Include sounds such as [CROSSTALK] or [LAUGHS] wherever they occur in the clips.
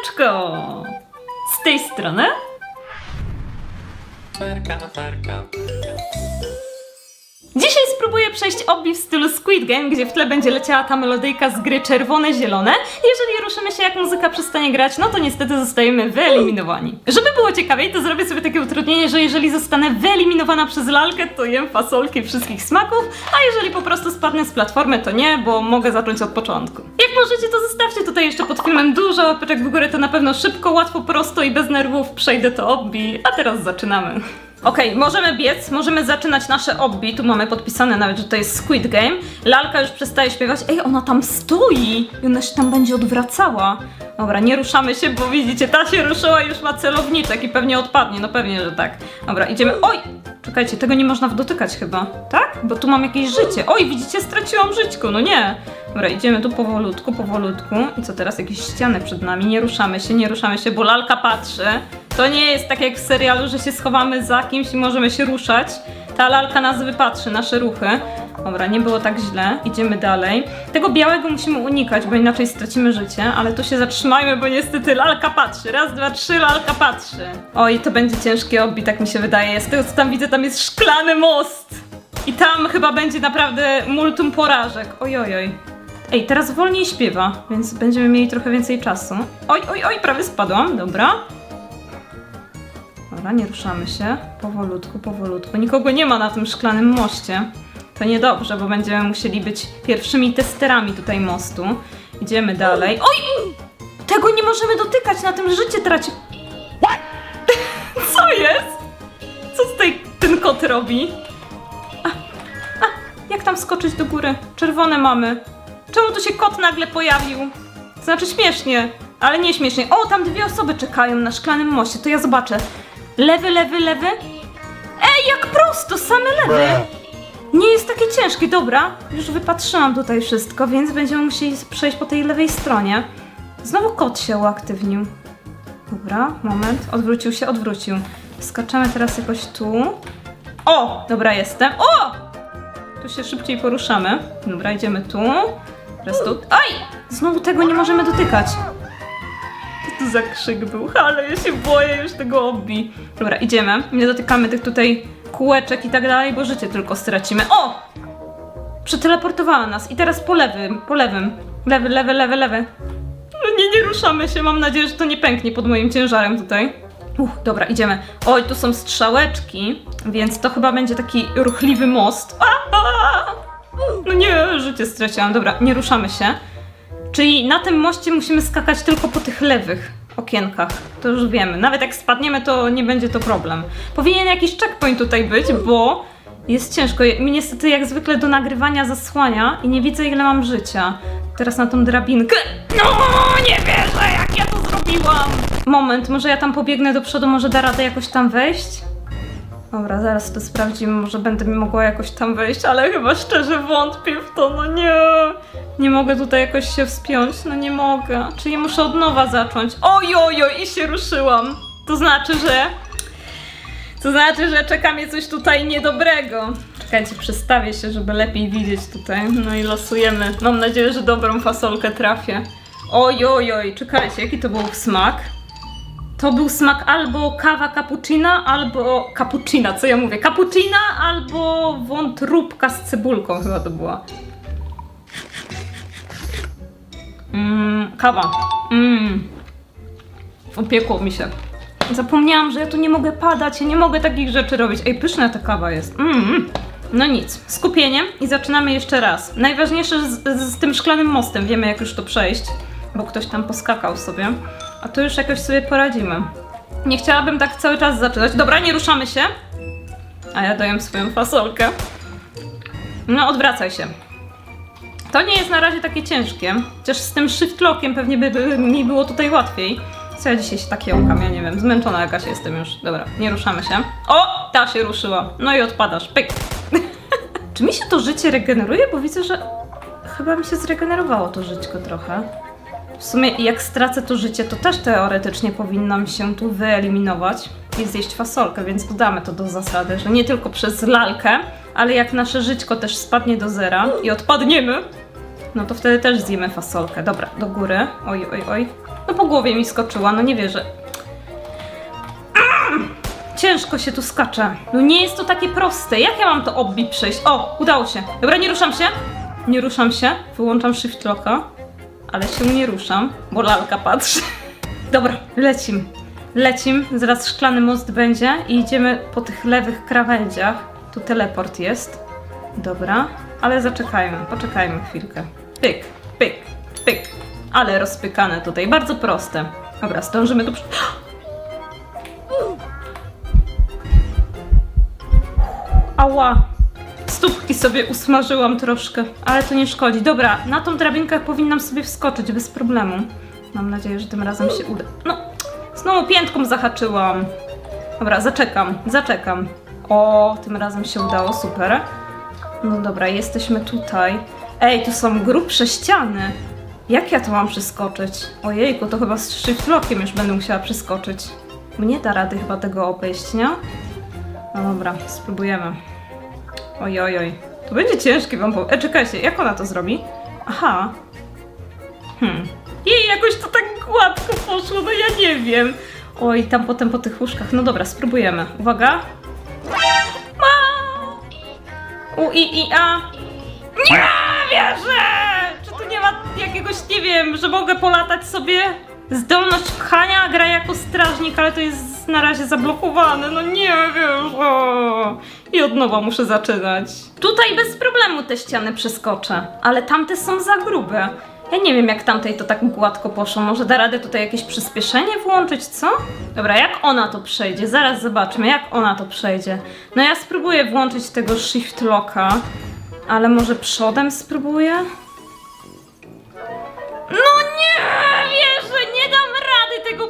Siemaneczko! Z tej strony. Dzisiaj spróbuję przejść obbi w stylu Squid Game, gdzie w tle będzie leciała ta melodyjka z gry czerwone-zielone. Jeżeli ruszymy się jak muzyka przestanie grać, no to niestety zostajemy wyeliminowani. Żeby było ciekawiej, to zrobię sobie takie utrudnienie, że jeżeli zostanę wyeliminowana przez lalkę, to jem fasolki wszystkich smaków, a jeżeli po prostu spadnę z platformy, to nie, bo mogę zacząć od początku. Możecie, to zostawcie tutaj jeszcze pod filmem dużo łapeczek w górę, to na pewno szybko, łatwo, prosto i bez nerwów przejdę to obbi, a teraz zaczynamy. Okej, możemy biec, możemy zaczynać nasze obbi. Tu mamy podpisane nawet, że to jest Squid Game. Lalka już przestaje śpiewać. Ej, ona tam stoi i ona się tam będzie odwracała. Dobra, nie ruszamy się, bo widzicie, ta się ruszyła i już ma celowniczek i pewnie odpadnie. No pewnie, że tak. Dobra, idziemy. Oj! Czekajcie, tego nie można dotykać chyba. Tak? Bo tu mam jakieś życie. Oj, widzicie, straciłam żyćko. No nie. Dobra, idziemy tu powolutku, powolutku. I co teraz? Jakieś ściany przed nami. Nie ruszamy się, nie ruszamy się, bo lalka patrzy. To nie jest tak jak w serialu, że się schowamy za kimś i możemy się ruszać. Ta lalka nas wypatrzy, nasze ruchy. Dobra, nie było tak źle. Idziemy dalej. Tego białego musimy unikać, bo inaczej stracimy życie, ale tu się zatrzymajmy, bo niestety lalka patrzy. Raz, dwa, trzy, lalka patrzy. Oj, to będzie ciężkie obbi, tak mi się wydaje. Z tego co tam widzę, tam jest szklany most. I tam chyba będzie naprawdę multum porażek. Oj, oj, oj. Ej, teraz wolniej śpiewa, więc będziemy mieli trochę więcej czasu. Oj, oj, oj, prawie spadłam, dobra. Dobra, nie ruszamy się. Powolutku, powolutku. Nikogo nie ma na tym szklanym moście. To niedobrze, bo będziemy musieli być pierwszymi testerami tutaj mostu. Idziemy dalej. Oj! Tego nie możemy dotykać, na tym życie traci. [LAUGHS] Co jest? Co tutaj ten kot robi? A, a, jak tam skoczyć do góry? Czerwone mamy. Czemu tu się kot nagle pojawił? Znaczy śmiesznie, ale nie śmiesznie. O, tam dwie osoby czekają na szklanym moście, to ja zobaczę. Lewy, lewy, lewy. Ej, jak prosto, same lewy. Nie jest takie ciężkie, dobra. Już wypatrzyłam tutaj wszystko, więc będziemy musieli przejść po tej lewej stronie. Znowu kot się uaktywnił. Dobra, moment. Odwrócił się, odwrócił. Skaczemy teraz jakoś tu. O, dobra, jestem. O! Tu się szybciej poruszamy. Dobra, idziemy tu. Teraz tu. Aj! Znowu tego nie możemy dotykać. Co to za krzyk był? Ale ja się boję już tego obbi. Dobra, idziemy. Nie dotykamy tych tutaj kółeczek i tak dalej, bo życie tylko stracimy. O! Przeteleportowała nas. I teraz po lewym, po lewym. Lewy, lewy, lewy, lewy. No nie, nie ruszamy się. Mam nadzieję, że to nie pęknie pod moim ciężarem tutaj. Uch, dobra, idziemy. Oj, tu są strzałeczki, więc to chyba będzie taki ruchliwy most. A, a! Nie, życie straciłam. Dobra, nie ruszamy się. Czyli na tym moście musimy skakać tylko po tych lewych okienkach. To już wiemy. Nawet jak spadniemy, to nie będzie to problem. Powinien jakiś checkpoint tutaj być, bo jest ciężko. Mi niestety jak zwykle do nagrywania zasłania i nie widzę ile mam życia. Teraz na tą drabinkę. No, nie wierzę, jak ja to zrobiłam! Moment, może ja tam pobiegnę do przodu, może da radę jakoś tam wejść? Dobra, zaraz to sprawdzimy, może będę mogła jakoś tam wejść, ale chyba szczerze wątpię w to, no nie. Nie mogę tutaj jakoś się wspiąć, no nie mogę. Czyli muszę od nowa zacząć. Oj, oj, oj, i się ruszyłam. To znaczy, że... To znaczy, że czeka mnie coś tutaj niedobrego. Czekajcie, przestawię się, żeby lepiej widzieć tutaj. No i losujemy. Mam nadzieję, że dobrą fasolkę trafię. Oj, oj, oj, czekajcie, jaki to był smak? To był smak albo kawa cappuccina, albo cappuccina, co ja mówię? Cappuccina albo wątróbka z cebulką chyba to była. Mmm, kawa. Mmm. Upiekło mi się. Zapomniałam, że ja tu nie mogę padać, ja nie mogę takich rzeczy robić. Ej, pyszna ta kawa jest. Mmm. No nic, skupienie i zaczynamy jeszcze raz. Najważniejsze z, z, z tym szklanym mostem, wiemy jak już to przejść, bo ktoś tam poskakał sobie. A tu już jakoś sobie poradzimy. Nie chciałabym tak cały czas zaczynać. Dobra, nie ruszamy się. A ja daję swoją fasolkę. No, odwracaj się. To nie jest na razie takie ciężkie. Chociaż z tym shift lockiem pewnie by, by mi było tutaj łatwiej. Co ja dzisiaj się tak jąkam, ja nie wiem. Zmęczona jakaś jestem już. Dobra, nie ruszamy się. O! Ta się ruszyła. No i odpadasz. Pyk. [LAUGHS] Czy mi się to życie regeneruje? Bo widzę, że chyba mi się zregenerowało to żyćko trochę. W sumie jak stracę to życie, to też teoretycznie powinnam się tu wyeliminować i zjeść fasolkę, więc dodamy to do zasady, że nie tylko przez lalkę, ale jak nasze żyćko też spadnie do zera i odpadniemy, no to wtedy też zjemy fasolkę. Dobra, do góry. Oj, oj, oj. No po głowie mi skoczyła, no nie wierzę. Mm! Ciężko się tu skacze. No nie jest to takie proste. Jak ja mam to obbi przejść? O, udało się. Dobra, nie ruszam się. Nie ruszam się. Wyłączam shift locka. Ale się nie ruszam, bo lalka patrzy. Dobra, lecim. Lecim, zaraz szklany most będzie i idziemy po tych lewych krawędziach. Tu teleport jest. Dobra, ale zaczekajmy, poczekajmy chwilkę. Pyk, pyk, pyk. Ale rozpykane tutaj, bardzo proste. Dobra, zdążymy tu. przy- [GASPS] Ała! Stópki sobie usmażyłam troszkę, ale to nie szkodzi. Dobra, na tą drabinkę powinnam sobie wskoczyć bez problemu. Mam nadzieję, że tym razem się uda. No, znowu piętką zahaczyłam. Dobra, zaczekam, zaczekam. O, tym razem się udało, super. No dobra, jesteśmy tutaj. Ej, tu są grubsze ściany. Jak ja to mam przeskoczyć? Ojejku, to chyba z shift lockiem już będę musiała przeskoczyć. Mnie da rady chyba tego obejść, nie? No dobra, spróbujemy. Oj, oj, oj. To będzie ciężkie wam powiem. E, czekajcie, jak ona to zrobi? Aha. Hmm. Jej, jakoś to tak gładko poszło, no ja nie wiem. Oj, tam potem po tych łóżkach. No dobra, spróbujemy. Uwaga. Ma! U, i, i, a. Nie wierzę! Czy tu nie ma jakiegoś, nie wiem, że mogę polatać sobie? Zdolność pchania gra jako strażnik, ale to jest na razie zablokowane. No nie wierzę. I od nowa muszę zaczynać. Tutaj bez problemu te ściany przeskoczę, ale tamte są za grube. Ja nie wiem, jak tamtej to tak gładko poszło. Może da radę tutaj jakieś przyspieszenie włączyć, co? Dobra, jak ona to przejdzie? Zaraz zobaczmy, jak ona to przejdzie. No ja spróbuję włączyć tego shift locka, ale może przodem spróbuję? No nie wierzę,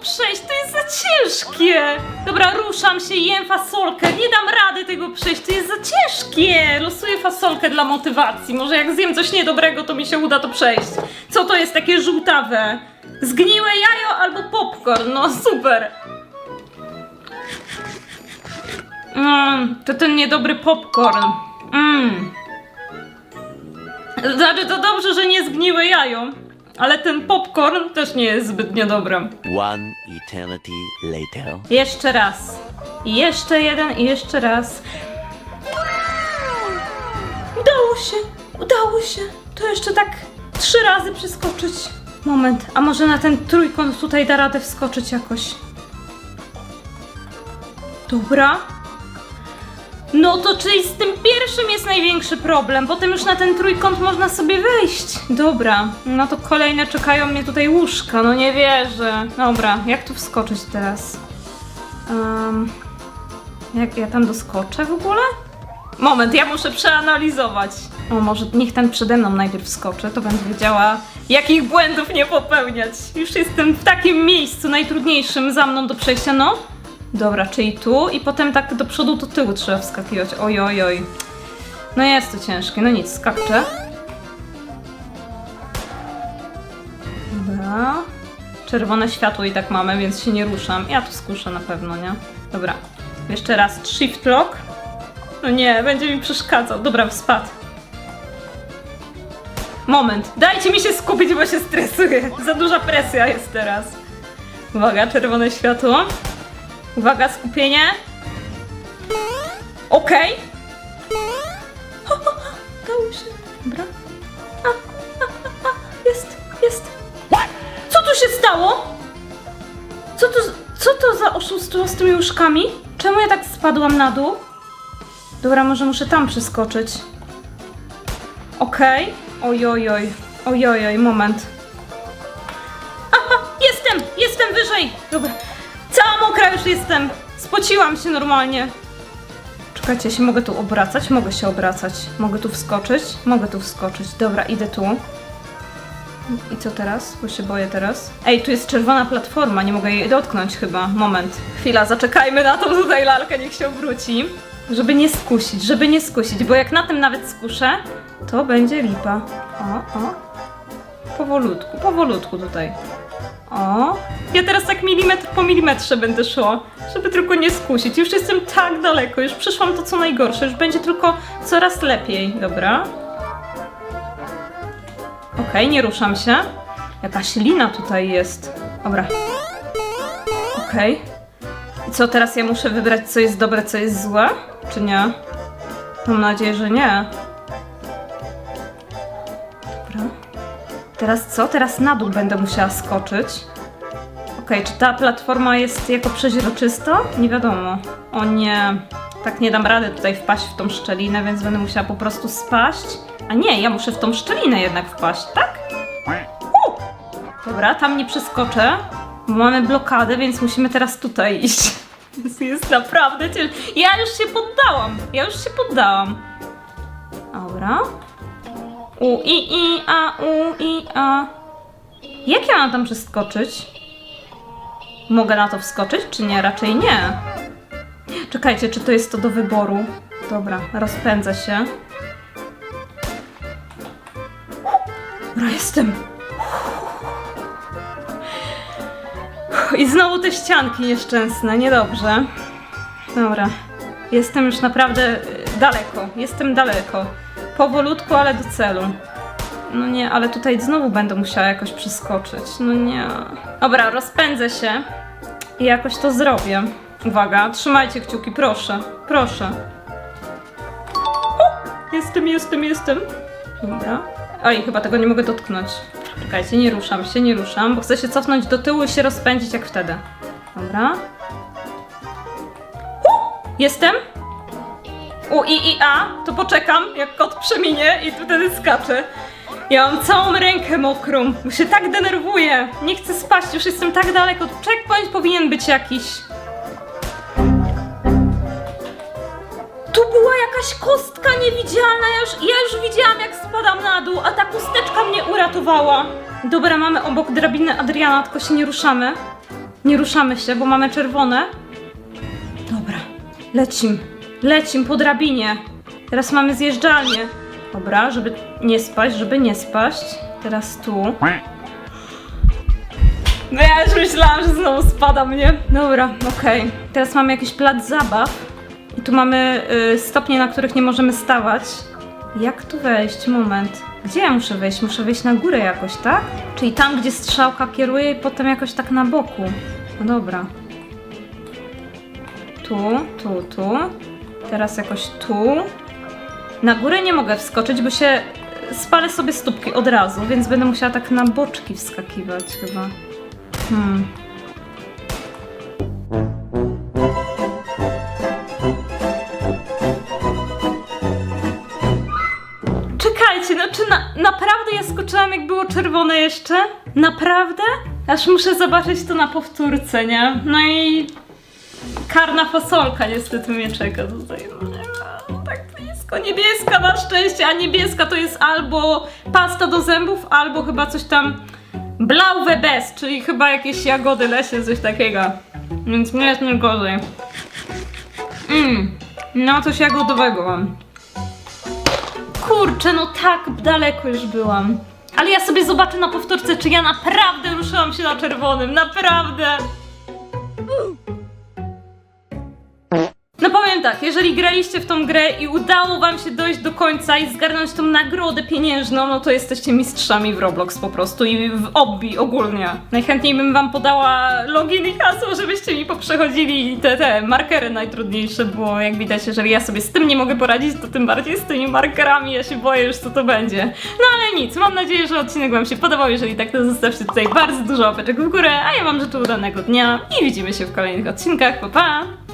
przejść, to jest za ciężkie. Dobra, ruszam się, jem fasolkę, nie dam rady tego przejść, to jest za ciężkie. Losuję fasolkę dla motywacji, może jak zjem coś niedobrego, to mi się uda to przejść. Co to jest takie żółtawe? Zgniłe jajo albo popcorn, no super. Mmm, to ten niedobry popcorn. Mmm. Znaczy to dobrze, że nie zgniłe jajo, ale ten popcorn też nie jest zbytnio dobry. One eternity later. Jeszcze raz. I jeszcze jeden i jeszcze raz. Udało się, udało się. To jeszcze tak trzy razy przeskoczyć. Moment, a może na ten trójkąt tutaj da radę wskoczyć jakoś? Dobra. No to czyli z tym pierwszym jest największy problem, potem już na ten trójkąt można sobie wejść. Dobra, no to kolejne czekają mnie tutaj łóżka, no nie wierzę. Dobra, jak tu wskoczyć teraz? Um, jak ja tam doskoczę w ogóle? Moment, ja muszę przeanalizować. O, może niech ten przede mną najpierw skoczy, to będę wiedziała, jakich błędów nie popełniać. Już jestem w takim miejscu najtrudniejszym za mną do przejścia, no. Dobra, czyli tu i potem tak do przodu, do tyłu trzeba wskakiwać. Oj, oj, oj. No jest to ciężkie, no nic, skaczę. Dobra. Czerwone światło i tak mamy, więc się nie ruszam. Ja tu skuszę na pewno, nie? Dobra. Jeszcze raz shift lock. No nie, będzie mi przeszkadzał. Dobra, spadł. Moment, dajcie mi się skupić, bo się stresuję. Za duża presja jest teraz. Uwaga, czerwone światło. Uwaga, skupienie. Okej. Udało się. Dobra. A, a, a, a. Jest, jest. Co tu się stało? Co to, co to za oszustwo z tymi łóżkami? Czemu ja tak spadłam na dół? Dobra, może muszę tam przeskoczyć. Okej. Ojojoj. Ojojoj, moment. Jestem. Spociłam się normalnie. Czekajcie, się mogę tu obracać? Mogę się obracać. Mogę tu wskoczyć? Mogę tu wskoczyć. Dobra, idę tu. I co teraz? Bo się boję teraz. Ej, tu jest czerwona platforma, nie mogę jej dotknąć chyba. Moment. Chwila, zaczekajmy na tą tutaj lalkę, niech się obróci. Żeby nie skusić, żeby nie skusić, bo jak na tym nawet skuszę, to będzie lipa. O, o. Powolutku, powolutku tutaj. O, tak milimetr po milimetrze będę szło, żeby tylko nie skusić. Już jestem tak daleko, już przyszłam to co najgorsze, już będzie tylko coraz lepiej. Dobra. Okej, nie ruszam się. Jakaś lina tutaj jest. Dobra. Okej. I co, teraz ja muszę wybrać, co jest dobre, co jest złe? Czy nie? Mam nadzieję, że nie. Dobra. Teraz co? Teraz na dół będę musiała skoczyć. Okej, czy ta platforma jest jako przeźroczysta? Nie wiadomo. O nie, tak nie dam rady tutaj wpaść w tą szczelinę, więc będę musiała po prostu spaść. A nie, ja muszę w tą szczelinę jednak wpaść, tak? U! Dobra, tam nie przeskoczę, bo mamy blokadę, więc musimy teraz tutaj [LAUGHS] iść. Więc jest naprawdę ciężko. Ja już się poddałam, ja już się poddałam. Dobra. U, i, i, a, u, i, a. Jak ja mam tam przeskoczyć? Mogę na to wskoczyć, czy nie? Raczej nie. Czekajcie, czy to jest to do wyboru? Dobra, rozpędzę się. Dobra, jestem. I znowu te ścianki nieszczęsne, niedobrze. Dobra, jestem już naprawdę y, daleko, jestem daleko. Powolutku, ale do celu. No nie, ale tutaj znowu będę musiała jakoś przeskoczyć. No nie. Dobra, rozpędzę się i jakoś to zrobię. Uwaga, trzymajcie kciuki, proszę, proszę. O, jestem, jestem, jestem. Dobra. Oj, chyba tego nie mogę dotknąć. Czekajcie, nie ruszam się, nie ruszam, bo chcę się cofnąć do tyłu i się rozpędzić jak wtedy. Dobra. U, jestem. U, i, i, a, to poczekam, jak kot przeminie i wtedy skaczę. Ja mam całą rękę mokrą, bo się tak denerwuję. Nie chcę spaść, już jestem tak daleko. Checkpoint powinien być jakiś. Tu była jakaś kostka niewidzialna, ja już, ja już widziałam jak spadam na dół, a ta kosteczka mnie uratowała. Dobra, mamy obok drabiny Adriana, tylko się nie ruszamy. Nie ruszamy się, bo mamy czerwone. Dobra, lecim, lecim po drabinie. Teraz mamy zjeżdżalnię. Dobra, żeby nie spaść, żeby nie spaść. Teraz tu. No ja już myślałam, że znowu spada mnie. Dobra, okej. Teraz mamy jakiś plac zabaw. I tu mamy y, stopnie, na których nie możemy stawać. Jak tu wejść? Moment. Gdzie ja muszę wejść? Muszę wejść na górę jakoś, tak? Czyli tam, gdzie strzałka kieruje i potem jakoś tak na boku. No dobra. Tu, tu, tu. Teraz jakoś tu. Na górę nie mogę wskoczyć, bo się spalę sobie stópki od razu, więc będę musiała tak na boczki wskakiwać chyba. Hmm. Czekajcie, no czy na, naprawdę ja skoczyłam jak było czerwone jeszcze? Naprawdę? Aż muszę zobaczyć to na powtórce, nie? No i karna fasolka niestety mnie czeka tutaj. Niebieska na szczęście, a niebieska to jest albo pasta do zębów, albo chyba coś tam blauwe bez, czyli chyba jakieś jagody lesie, coś takiego. Więc nie jest nie gorzej. Mmm, no coś jagodowego mam. Kurczę, no tak daleko już byłam. Ale ja sobie zobaczę na powtórce, czy ja naprawdę ruszyłam się na czerwonym. Naprawdę. Tak, jeżeli graliście w tą grę i udało wam się dojść do końca i zgarnąć tą nagrodę pieniężną, no to jesteście mistrzami w Roblox po prostu i w obbi ogólnie. Najchętniej bym wam podała login i hasło, żebyście mi poprzechodzili te, te markery najtrudniejsze, bo jak widać, jeżeli ja sobie z tym nie mogę poradzić, to tym bardziej z tymi markerami ja się boję już co to będzie. No ale nic, mam nadzieję, że odcinek wam się podobał, jeżeli tak to zostawcie tutaj bardzo dużo łapeczek w górę, a ja wam życzę udanego dnia i widzimy się w kolejnych odcinkach, pa pa!